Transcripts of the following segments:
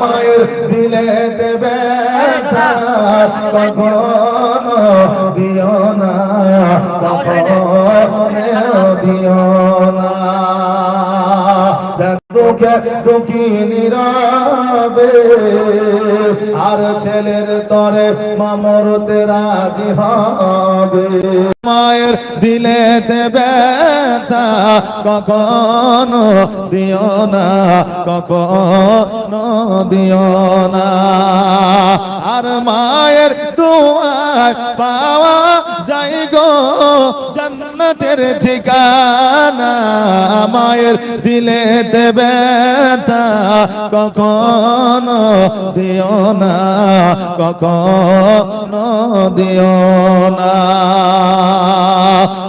মায়ের দিলে দেবে কখনো দিও না কখনো দিও না। দুঃখে দুঃখী নীরবে, আর ছেলের তরে মামরতে রাজি হবে। মায়ের দিলে দেবে কখনো দিও না, কখনো দিও না। আর মায়ের দুয়ার পাওয়া যাই গো, জান্নাতের ঠিকানা। মায়ের দিলে দেবে কখনো দিও না, কখনো দিও না।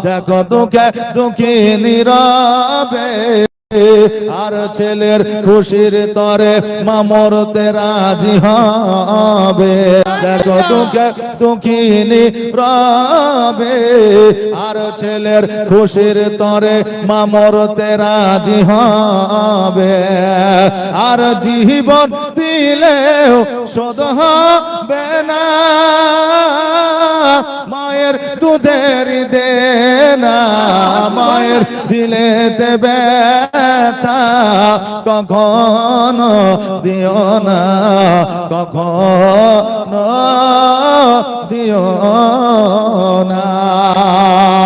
দেখো দুঃখে দুঃখী নীরবে, আর ছেলের খুশির তরে মামরতে রাজি হবে। দেখো দুঃখে দুঃখিনী রবে আর ছেলের খুশির তরে মামরতে রাজি হবে। আর জীবন দিলেও শোধ হবে না। মায়ের দুধের দে না মায়ের দিলে দেবে কখনো দিও না কখনো দিও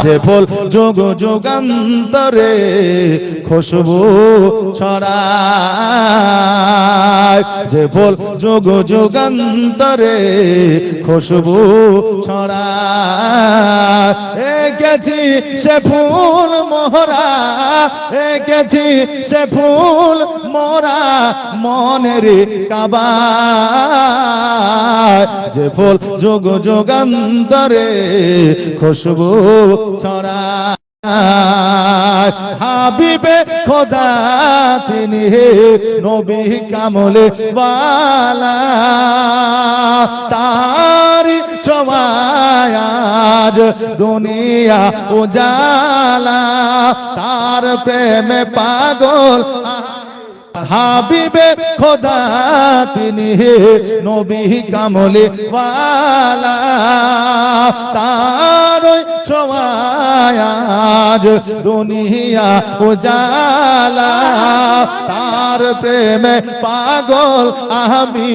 যে ফুল যোগ যোগান্তরে খুশবু ছড়ায়। যে ফুল যোগ যোগান্তরে খুশবু ছড়ায়। গেছি সে ফুল মোহরা এঁকেছি সে ফুল মোরা মনের কাবা যে ফুল যোগ যোগান্তরে খুশবু ছড়া হাবিবে খোদা, তিনি নবী কামলে বালা। তারি ছোয়াজ দুনিয়া উজালা। তার প্রেমে পাগল হাবিবে খোদা, তিনি নবী কামলে ওয়ালা দুনিয়া উজালা, তার প্রেমে পাগল আমি,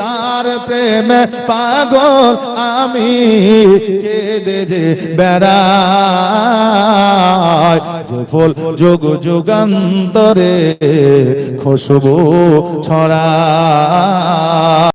তার প্রেমে পাগল আমি। কেঁদে যে বেড়ায় যে ফুল যোগ যুগান্তরে খুশবু ছড়া